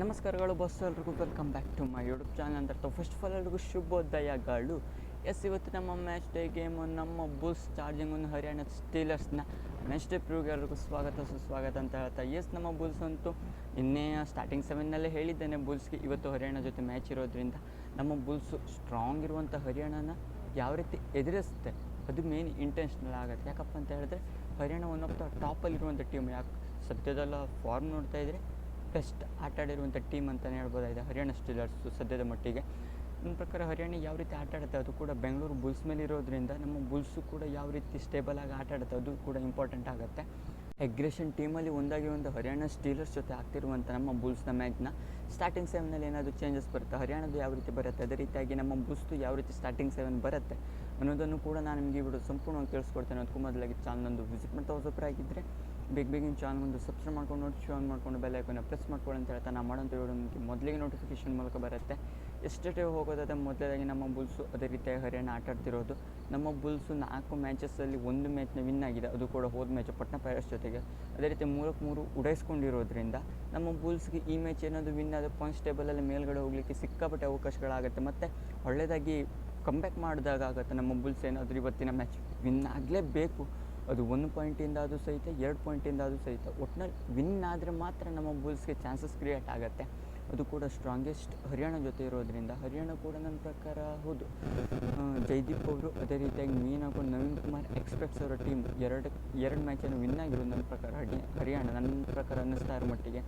ನಮಸ್ಕಾರಗಳು ಬಸ್ ಎಲ್ರಿಗೂ. Welcome back to my YouTube channel ಅಂತ ಫಸ್ಟ್ ಆಫ್ ಆಲ್ ಎಲ್ರಿಗೂ ಶುಭೋದಯಗಳು. ಎಸ್ ಇವತ್ತು ನಮ್ಮ ಮ್ಯಾಚ್ ಡೇ ಗೇಮು ನಮ್ಮ ಬುಲ್ಸ್ ಚಾರ್ಜಿಂಗ್ ಒಂದು ಹರಿಯಾಣ ಸ್ಟೀಲರ್ಸ್ನ ಮ್ಯಾಚ್ ಡೇ ಪ್ರೂವ್ಗೆ ಎಲ್ರಿಗೂ ಸ್ವಾಗತ, ಸುಸ್ವಾಗತ ಅಂತ ಹೇಳ್ತಾ ಎಸ್ ನಮ್ಮ ಬುಲ್ಸ್ ಅಂತೂ ಇನ್ನೇ ಸ್ಟಾರ್ಟಿಂಗ್ ಸೆವೆನ್ನಲ್ಲೇ ಹೇಳಿದ್ದೇನೆ ಬುಲ್ಸ್ಗೆ ಇವತ್ತು ಹರಿಯಾಣ ಜೊತೆ ಮ್ಯಾಚ್ ಇರೋದ್ರಿಂದ ನಮ್ಮ ಬುಲ್ಸು ಸ್ಟ್ರಾಂಗ್ ಇರುವಂಥ ಹರಿಯಾಣನ ಯಾವ ರೀತಿ ಎದುರಿಸುತ್ತೆ, ಅದು ಮೇನ್ ಇಂಟೆನ್ಷನಲ್ ಆಗುತ್ತೆ. ಯಾಕಪ್ಪ ಅಂತ ಹೇಳಿದ್ರೆ, ಹರಿಯಾಣ ಒನ್ ಆಫ್ ದ ಟಾಪಲ್ಲಿರುವಂಥ ಟೀಮ್ ಯಾಕೆ ಸದ್ಯದಲ್ಲ ಫಾರ್ಮ್ ನೋಡ್ತಾ ಇದ್ದರೆ ಬೆಸ್ಟ್ ಆಟ ಆಡಿರುವಂಥ ಟೀಮ್ ಅಂತಲೇ ಹೇಳ್ಬೋದಾಗಿದೆ. ಹರಿಯಾಣ ಸ್ಟೀಲರ್ಸು ಸದ್ಯದ ಮಟ್ಟಿಗೆ. ನನ್ನ ಪ್ರಕಾರ ಹರಿಯಾಣ ಯಾವ ರೀತಿ ಆಟ ಅದು ಕೂಡ ಬೆಂಗಳೂರು ಬುಲ್ಸ್ ಮೇಲೆ ಇರೋದ್ರಿಂದ ನಮ್ಮ ಬುಲ್ಸು ಕೂಡ ಯಾವ ರೀತಿ ಸ್ಟೇಬಲ್ ಆಗಿ ಆಟ ಅದು ಕೂಡ ಇಂಪಾರ್ಟೆಂಟ್ ಆಗುತ್ತೆ. ಎಗ್ರೆಷನ್ ಟೀಮಲ್ಲಿ ಒಂದಾಗಿ ಒಂದು ಹರಿಯಾಣ ಸ್ಟೀಲರ್ಸ್ ಜೊತೆ ಆಗ್ತಿರುವಂಥ ನಮ್ಮ ಬುಲ್ಸ್ನ ಮ್ಯಾಚ್ನ ಸ್ಟಾರ್ಟಿಂಗ್ ಸೆವೆನಲ್ಲಿ ಏನಾದರೂ ಚೇಂಜಸ್ ಬರುತ್ತೆ? ಹರಿಯಾಣದ್ದು ಯಾವ ರೀತಿ ಬರುತ್ತೆ? ಅದೇ ರೀತಿಯಾಗಿ ನಮ್ಮ ಬುಲ್ಸ್ದು ಯಾವ ರೀತಿ ಸ್ಟಾರ್ಟಿಂಗ್ ಸೆವೆನ್ ಬರುತ್ತೆ? ಅನ್ನೋದನ್ನು ಕೂಡ ನಾನು ನಿಮಗೆ ವಿಡಿಯೋ ಸಂಪೂರ್ಣವಾಗಿ ತಿಳಿಸ್ಕೊಡ್ತೇನೆ. ಅದಕ್ಕೂ ಮೊದಲಾಗಿ ನಂದು ವಿಸಿಟ್ ಮಾಡ್ತಾ ಹೊಸಬ್ರಾಗಿದ್ದರೆ ಬೇಗ ಬೇಗಿನ ಚಾನಲ್ ಒಂದು ಸಬ್ಸ್ಕ್ರೈಬ್ ಮಾಡ್ಕೊಂಡು ನೋಡಿ ಆನ್ ಮಾಡ್ಕೊಂಡು ಬೆಲ್ ಐಕನ್ನ ಪ್ರೆಸ್ ಮಾಡ್ಕೊಳ್ಳಿ ಅಂತ ಹೇಳ್ತಾ ನಾನು ಮಾಡೋಂಥ ವಿಡಿಯೋ ನಿಮಗೆ ಮೊದಲಿಗೆ ನೋಟಿಫಿಕೇಶನ್ ಮೂಲಕ ಬರುತ್ತೆ. ಎಷ್ಟೇ ಹೋಗೋದಾದ ಮೊದಲಾಗಿ ನಮ್ಮ ಬುಲ್ಸು ಅದೇ ರೀತಿಯಾಗಿ ಹರಿಯಾಣ ಆಟ ಆಡ್ತಿರೋದು. ನಮ್ಮ ಬುಲ್ಸು ನಾಲ್ಕು ಮ್ಯಾಚಸ್ಸಲ್ಲಿ ಒಂದು ಮ್ಯಾಚ್ನ ವಿನ್ ಆಗಿದೆ. ಅದು ಕೂಡ ಹೋದ ಮ್ಯಾಚ್ ಪಟ್ನಾ ಪೈರಸ್ ಜೊತೆಗೆ. ಅದೇ ರೀತಿ ಮೂರಕ್ಕೆ ಮೂರು ಉಡಾಯಿಸ್ಕೊಂಡಿರೋದ್ರಿಂದ ನಮ್ಮ ಬುಲ್ಸ್ಗೆ ಈ ಮ್ಯಾಚ್ ಏನಾದರೂ ವಿನ್ ಆದರೆ ಪಾಯಿಂಟ್ಸ್ ಟೇಬಲಲ್ಲಿ ಮೇಲ್ಗಡೆ ಹೋಗಲಿಕ್ಕೆ ಸಿಕ್ಕಾಪಟ್ಟೆ ಅವಕಾಶಗಳಾಗುತ್ತೆ ಮತ್ತು ಒಳ್ಳೆಯದಾಗಿ ಕಂಬ್ಯಾಕ್ ಮಾಡಿದಾಗ ಆಗುತ್ತೆ ನಮ್ಮ ಬುಲ್ಸ್ ಏನಾದರೂ ಇವತ್ತಿನ ಮ್ಯಾಚ್ ವಿನ್ ಆಗಲೇಬೇಕು. ಅದು ಒಂದು ಪಾಯಿಂಟಿಂದ ಅದು ಸಹಿತ, ಎರಡು ಪಾಯಿಂಟಿಂದ ಅದು ಸಹಿತ ಒಟ್ಟಿನಲ್ಲಿ ವಿನ್ ಆದರೆ ಮಾತ್ರ ನಮ್ಮ ಬುಲ್ಸ್ಗೆ ಚಾನ್ಸಸ್ ಕ್ರಿಯೇಟ್ ಆಗುತ್ತೆ. ಅದು ಕೂಡ ಸ್ಟ್ರಾಂಗೆಸ್ಟ್ ಹರಿಯಾಣ ಜೊತೆ ಇರೋದರಿಂದ, ಹರಿಯಾಣ ಕೂಡ ನನ್ನ ಪ್ರಕಾರ ಹೌದು. ಜೈದೀಪ್ ಅವರು ಅದೇ ರೀತಿಯಾಗಿ ಮೀನ್ ಹಾಕೊಂಡು ನವೀನ್ ಕುಮಾರ್ ಎಕ್ಸ್ಪ್ರೆಸ್ ಅವರ ಟೀಮ್ ಎರಡು ಎರಡು ಮ್ಯಾಚನ್ನು ವಿನ್ ಆಗಿರೋದು ನನ್ನ ಪ್ರಕಾರ ಹರಿಯಾಣ ನನ್ನ ಪ್ರಕಾರ ಅನ್ನಿಸ್ತಾ ಇರೋ ಮಟ್ಟಿಗೆ.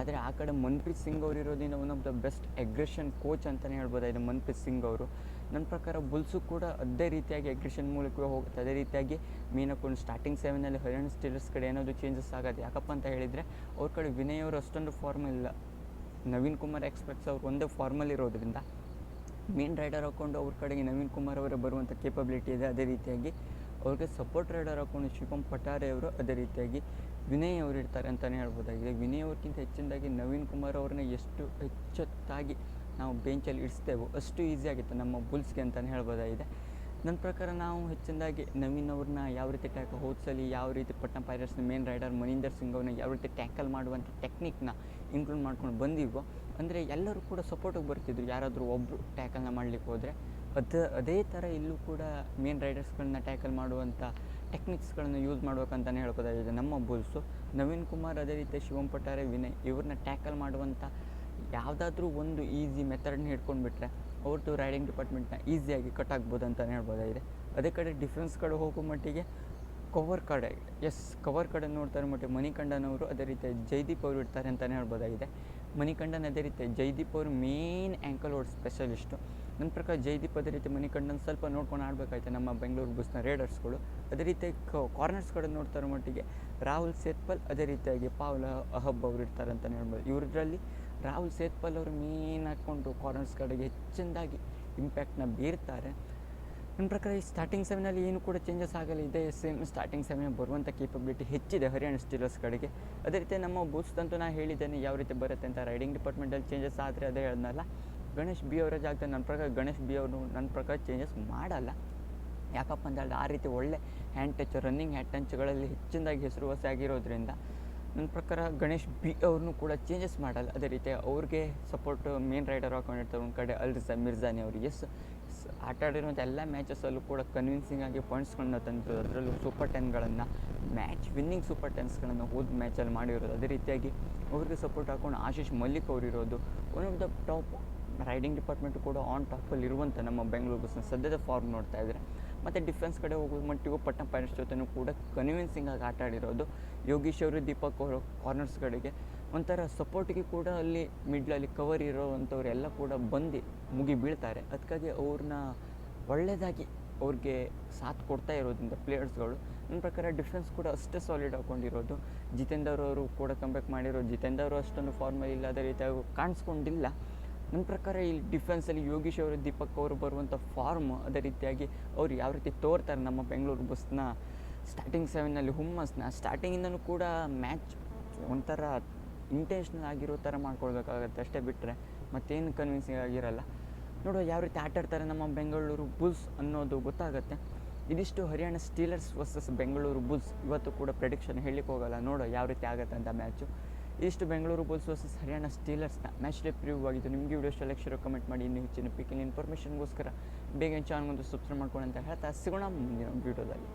ಆದರೆ ಆ ಕಡೆ ಮನ್ಪ್ರೀತ್ ಸಿಂಗ್ ಅವರು ಇರೋದ್ರಿಂದ one of the best aggression coach ಅಂತಲೇ ಹೇಳ್ಬೋದಾಗಿದೆ ಮನ್ಪ್ರೀತ್ ಸಿಂಗ್ ಅವರು. ನನ್ನ ಪ್ರಕಾರ ಬುಲ್ಸು ಕೂಡ ಅದೇ ರೀತಿಯಾಗಿ ಎಗ್ರೆಷನ್ ಮೂಲಕವೇ ಹೋಗುತ್ತೆ. ಅದೇ ರೀತಿಯಾಗಿ ಮೀನ್ ಹಾಕೊಂಡು ಸ್ಟಾರ್ಟಿಂಗ್ ಸೆವೆನಲ್ಲಿ ಹರಿಯಾಣ ಸ್ಟೀಲರ್ಸ್ ಕಡೆ ಏನಾದರೂ ಚೇಂಜಸ್ ಆಗೋದು ಯಾಕಪ್ಪ ಅಂತ ಹೇಳಿದರೆ, ಅವ್ರ ಕಡೆ ವಿನಯ್ ಅವರು ಅಷ್ಟೊಂದು ಫಾರ್ಮ್ ಇಲ್ಲ. ನವೀನ್ ಕುಮಾರ್ ಎಕ್ಸ್ಪೆಕ್ಟ್ಸ್ ಅವ್ರು ಒಂದೇ ಫಾರ್ಮಲ್ ಇರೋದ್ರಿಂದ ಮೇನ್ ರೈಡರ್ ಹಾಕ್ಕೊಂಡು ಅವ್ರ ಕಡೆಗೆ ನವೀನ್ ಕುಮಾರ್ ಅವರ ಬರುವಂಥ ಕೇಪಬಿಲಿಟಿ ಇದೆ ಅದೇ ರೀತಿಯಾಗಿ ಅವ್ರಿಗೆ ಸಪೋರ್ಟ್ ರೈಡರ್ ಹಾಕ್ಕೊಂಡು ಶಿವಂ ಪಟಾರೆ ಅವರು ಅದೇ ರೀತಿಯಾಗಿ ವಿನಯ್ ಅವರು ಇರ್ತಾರೆ ಅಂತಲೇ ಹೇಳ್ಬೋದಾಗಿದೆ. ವಿನಯ್ ಅವ್ರಿಗಿಂತ ಹೆಚ್ಚಿನದಾಗಿ ನವೀನ್ ಕುಮಾರ್ ಅವ್ರನ್ನ ಎಷ್ಟು ಹೆಚ್ಚೊತ್ತಾಗಿ ನಾವು ಬೆಂಚಲ್ಲಿ ಇಡಿಸ್ತೇವೋ ಅಷ್ಟು ಈಸಿ ಆಗಿತ್ತು ನಮ್ಮ ಬುಲ್ಸ್ಗೆ ಅಂತಲೇ ಹೇಳ್ಬೋದಾಗಿದೆ. ನನ್ನ ಪ್ರಕಾರ ನಾವು ಹೆಚ್ಚಿನದಾಗಿ ನವೀನ್ ಅವ್ರನ್ನ ಯಾವ ರೀತಿ ಟ್ಯಾಕ್ ಹೋದ್ಸಲಿ ಯಾವ ರೀತಿ ಪಟ್ನ ಪೈರಟ್ಸ್ನ ಮೇನ್ ರೈಡರ್ ಮನೀಂದರ್ ಸಿಂಗ್ ಅವ್ರನ್ನ ಯಾವ ರೀತಿ ಟ್ಯಾಕಲ್ ಮಾಡುವಂಥ ಟೆಕ್ನಿಕ್ನ ಇನ್ಕ್ಲೂಡ್ ಮಾಡ್ಕೊಂಡು ಬಂದಿವೋ, ಅಂದರೆ ಎಲ್ಲರೂ ಕೂಡ ಸಪೋರ್ಟಿಗೆ ಬರ್ತಿದ್ರು. ಯಾರಾದರೂ ಒಬ್ಬರು ಟ್ಯಾಕಲ್ನ ಮಾಡಲಿಕ್ಕೆ ಹೋದರೆ. ಅದು, ಅದೇ ಥರ ಇಲ್ಲೂ ಕೂಡ ಮೇನ್ ರೈಡರ್ಸ್ಗಳನ್ನ ಟ್ಯಾಕಲ್ ಮಾಡುವಂಥ ಟೆಕ್ನಿಕ್ಸ್ಗಳನ್ನು ಯೂಸ್ ಮಾಡ್ಬೇಕಂತಲೇ ಹೇಳ್ಬೋದಾಗಿದೆ ನಮ್ಮ ಬುಲ್ಸು. ನವೀನ್ ಕುಮಾರ್ ಅದೇ ರೀತಿ ಶಿವಂ ಪಟಾರೆ ವಿನಯ್, ಇವ್ರನ್ನ ಟ್ಯಾಕಲ್ ಮಾಡುವಂಥ ಯಾವುದಾದ್ರೂ ಒಂದು ಈಸಿ ಮೆಥಡ್ನ ಹಿಡ್ಕೊಂಡ್ಬಿಟ್ರೆ ಅವ್ರದ್ದು ರೈಡಿಂಗ್ ಡಿಪಾರ್ಟ್ಮೆಂಟ್ನ ಈಸಿಯಾಗಿ ಕಟ್ ಆಗ್ಬೋದು ಅಂತಲೇ ಹೇಳ್ಬೋದಾಗಿದೆ. ಅದೇ ಕಡೆ ಡಿಫೆನ್ಸ್ ಕಡೆ ಹೋಗೋ ಮಟ್ಟಿಗೆ ಕವರ್ ಕಡೆ ಎಸ್ ಕವರ್ ಕಡೆ ನೋಡ್ತಾರೆ ಮಟ್ಟಿಗೆ ಮಣಿಕಂಡನ್ ಅವರು ಅದೇ ರೀತಿ ಜೈದೀಪ್ ಅವರು ಇರ್ತಾರೆ ಅಂತಲೇ ಹೇಳ್ಬೋದಾಗಿದೆ. ಮಣಿಕಂಡನ್ ಅದೇ ರೀತಿ ಜೈದೀಪ್ ಅವರು ಮೇನ್ ಆ್ಯಂಕಲ್ ಓಡ್ ಸ್ಪೆಷಲಿಸ್ಟು ನನ್ನ ಪ್ರಕಾರ ಜೈದೀಪ್ ಅದೇ ರೀತಿ ಮಣಿಕಂಡನ್ ಸ್ವಲ್ಪ ನೋಡ್ಕೊಂಡು ಆಡಬೇಕಾಯ್ತು ನಮ್ಮ ಬೆಂಗಳೂರು ಬುಸ್ನ ರೇಡರ್ಸ್ಗಳು ಅದೇ ರೀತಿ ಕಾರ್ನರ್ಸ್ ಕಡೆ ನೋಡ್ತಾರೋ ಮಟ್ಟಿಗೆ ರಾಹುಲ್ ಸೇತ್ಪಲ್ ಅದೇ ರೀತಿಯಾಗಿ ಪಾವಲ್ ಅಹಬ್ ಅವರು ಇರ್ತಾರೆ ಅಂತಲೇ ಹೇಳ್ಬೋದು. ಇವರಲ್ಲಿ ರಾಹುಲ್ ಸೇತ್ಪಲ್ ಅವರು ಮೇನ್ ಹಾಕ್ಕೊಂಡು ಕಾರ್ನರ್ಸ್ ಕಡೆಗೆ ಹೆಚ್ಚಿನದಾಗಿ ಇಂಪ್ಯಾಕ್ಟ್ನ ಬೀರ್ತಾರೆ. ನನ್ನ ಪ್ರಕಾರ ಈ ಸ್ಟಾರ್ಟಿಂಗ್ ಸೆವೆನಲ್ಲಿ ಏನು ಕೂಡ ಚೇಂಜಸ್ ಆಗಲ್ಲ. ಇದೆ ಸೇಮ್ ಸ್ಟಾರ್ಟಿಂಗ್ ಸೆವೆನ್ ಬರುವಂಥ ಕೇಪಬಿಲಿಟಿ ಹೆಚ್ಚಿದೆ ಹರಿಯಾಣ ಸ್ಟೀಲರ್ಸ್ ಕಡೆಗೆ. ಅದೇ ರೀತಿ ನಮ್ಮ ಬೂಸ್ದಂತೂ ನಾನು ಹೇಳಿದ್ದೇನೆ, ಯಾವ ರೀತಿ ಬರುತ್ತೆ ಅಂತ. ರೈಡಿಂಗ್ ಡಿಪಾರ್ಟ್ಮೆಂಟಲ್ಲಿ ಚೇಂಜಸ್ ಆದರೆ ಅದೇ ಹೇಳ್ದಲ್ಲ ಗಣೇಶ್ ಬಿ ಅವರ ಜಾಗದಲ್ಲಿ ನನ್ನ ಪ್ರಕಾರ ಗಣೇಶ್ ಬಿ ಅವರು ನನ್ನ ಪ್ರಕಾರ ಚೇಂಜಸ್ ಮಾಡಲ್ಲ. ಯಾಕಪ್ಪ ಅಂತ ಹೇಳಿದ್ರೆ ಆ ರೀತಿ ಒಳ್ಳೆ ಹ್ಯಾಂಡ್ ಟಚ್ ರನ್ನಿಂಗ್ ಹ್ಯಾಂಡ್ ಟಚ್ಗಳಲ್ಲಿ ಹೆಚ್ಚಿನದಾಗಿ ಹೆಸರುವಾಸಿ ಆಗಿರೋದ್ರಿಂದ ನನ್ನ ಪ್ರಕಾರ ಗಣೇಶ್ ಬಿ ಅವ್ರನ್ನೂ ಕೂಡ ಚೇಂಜಸ್ ಮಾಡಲ್ಲ. ಅದೇ ರೀತಿ ಅವ್ರಿಗೆ ಸಪೋರ್ಟ್ ಮೇನ್ ರೈಡರ್ ಹಾಕೊಂಡಿರ್ತಾರೆ ಒಂದು ಕಡೆ ಅಲ್ರಿಸಾ ಮಿರ್ಜಾನಿ ಅವರು. ಎಸ್ ಆಟ ಆಡಿರುವಂಥ ಎಲ್ಲ ಮ್ಯಾಚಸ್ಸಲ್ಲೂ ಕೂಡ ಕನ್ವಿನ್ಸಿಂಗ್ ಆಗಿ ಪಾಯಿಂಟ್ಸ್ಗಳನ್ನ ತಂದಿರೋದು ಅದರಲ್ಲೂ ಸೂಪರ್ ಟೆನ್ಗಳನ್ನು ಮ್ಯಾಚ್ ವಿನ್ನಿಂಗ್ ಸೂಪರ್ ಟೆನ್ಸ್ಗಳನ್ನು ಹೋದ ಮ್ಯಾಚಲ್ಲಿ ಮಾಡಿರೋದು. ಅದೇ ರೀತಿಯಾಗಿ ಅವ್ರಿಗೆ ಸಪೋರ್ಟ್ ಹಾಕೊಂಡು Ashish Malik ಅವರಿರೋದು one of the top raiding department ಕೂಡ ಆನ್ ಟಾಪಲ್ಲಿ ಇರುವಂಥ ನಮ್ಮ ಬೆಂಗಳೂರು ಬಸ್ನ ಸದ್ಯದ ಫಾರ್ಮ್ ನೋಡ್ತಾ ಇದ್ದಾರೆ ಮತ್ತು ಡಿಫೆನ್ಸ್ ಕಡೆ ಹೋಗೋ ಮಟ್ಟಿಗೂ ಪಟ್ಟಣ ಪೈರಟ್ಸ್ ಜೊತೆನೂ ಕೂಡ ಕನ್ವಿನ್ಸಿಂಗ್ ಆಗಿ ಆಟ ಆಡಿರೋದು ಯೋಗೀಶ್ ಅವರು, ದೀಪಕ್ ಅವರು ಕಾರ್ನರ್ಸ್ ಕಡೆಗೆ. ಒಂಥರ ಸಪೋರ್ಟಿಗೆ ಕೂಡ ಅಲ್ಲಿ ಮಿಡ್ಲಲ್ಲಿ ಕವರ್ ಇರೋವಂಥವ್ರು ಎಲ್ಲ ಕೂಡ ಬಂದು ಮುಗಿ ಬೀಳ್ತಾರೆ. ಅದಕ್ಕಾಗಿ ಅವ್ರನ್ನ ಒಳ್ಳೆಯದಾಗಿ ಅವ್ರಿಗೆ ಸಾಥ್ ಕೊಡ್ತಾ ಇರೋದ್ರಿಂದ ಪ್ಲೇಯರ್ಸ್ಗಳು ನನ್ನ ಪ್ರಕಾರ ಡಿಫೆನ್ಸ್ ಕೂಡ ಅಷ್ಟೇ ಸಾಲಿಡ್ ಹಾಕೊಂಡಿರೋದು. ಜಿತೇಂದರ್ ಅವರು ಕೂಡ ಕಂಬ್ಯಾಕ್ ಮಾಡಿರೋ, ಜಿತೇಂದ್ರ ಅವರು ಅಷ್ಟೊಂದು ಫಾರ್ಮಲ್ಲಿ ಇಲ್ಲದ ರೀತಿಯಾಗಿ ಕಾಣಿಸ್ಕೊಂಡಿಲ್ಲ. ನನ್ನ ಪ್ರಕಾರ ಇಲ್ಲಿ ಡಿಫೆನ್ಸಲ್ಲಿ ಯೋಗೀಶ್ ಅವರು, ದೀಪಕ್ ಅವರು ಬರುವಂಥ ಫಾರ್ಮ್ ಅದೇ ರೀತಿಯಾಗಿ ಅವ್ರು ಯಾವ ರೀತಿ ತೋರ್ತಾರೆ ನಮ್ಮ ಬೆಂಗಳೂರು ಬಸ್ನ ಸ್ಟಾರ್ಟಿಂಗ್ ಸೆವೆನಲ್ಲಿ ಹುಮ್ಮಸ್ನ ಸ್ಟಾರ್ಟಿಂಗಿಂದನೂ ಕೂಡ ಮ್ಯಾಚ್ ಒಂಥರ ಇಂಟೆನ್ಷನಲ್ ಆಗಿರೋ ಥರ ಮಾಡ್ಕೊಳ್ಬೇಕಾಗತ್ತೆ ಅಷ್ಟೇ ಬಿಟ್ಟರೆ ಮತ್ತೇನು ಕನ್ವಿನ್ಸಿಂಗ್ ಆಗಿರಲ್ಲ. ನೋಡುವ ಯಾವ ರೀತಿ ಆಟ ಆಡ್ತಾರೆ ನಮ್ಮ ಬೆಂಗಳೂರು ಬುಲ್ಸ್ ಅನ್ನೋದು ಗೊತ್ತಾಗುತ್ತೆ. ಇದಿಷ್ಟು Haryana Steelers versus Bengaluru Bulls ಇವತ್ತು ಕೂಡ ಪ್ರೆಡಿಕ್ಷನ್ ಹೇಳಲಿಕ್ಕೆ ಹೋಗಲ್ಲ. ನೋಡೋ ಯಾವ ರೀತಿ ಆಗುತ್ತೆ ಅಂತ ಮ್ಯಾಚು ಇಷ್ಟು Bengaluru Bulls versus Haryana Steelers match day preview ಆಗಿದ್ದು, ನಿಮಗೆ ವಿಡಿಯೋ ಇಷ್ಟ ಲೆಕ್ಚರ್ ಕಮೆಂಟ್ ಮಾಡಿ. ಇನ್ನೂ ಹೆಚ್ಚಿನ ಪಿಕ್ಕಿನ ಇನ್ಫಾರ್ಮೇಷನ್ಗೋಸ್ಕರ ಬೇಗ ಚಾನಲ್ಗೊಂದು ಸಬ್ಸ್ಕ್ರೈಬ್ ಮಾಡ್ಕೊಂಡು ಅಂತ ಹೇಳ್ತಾ ಸಿಗೋಣ ಮುಂದಿನ ವೀಡಿಯೋದಲ್ಲಿ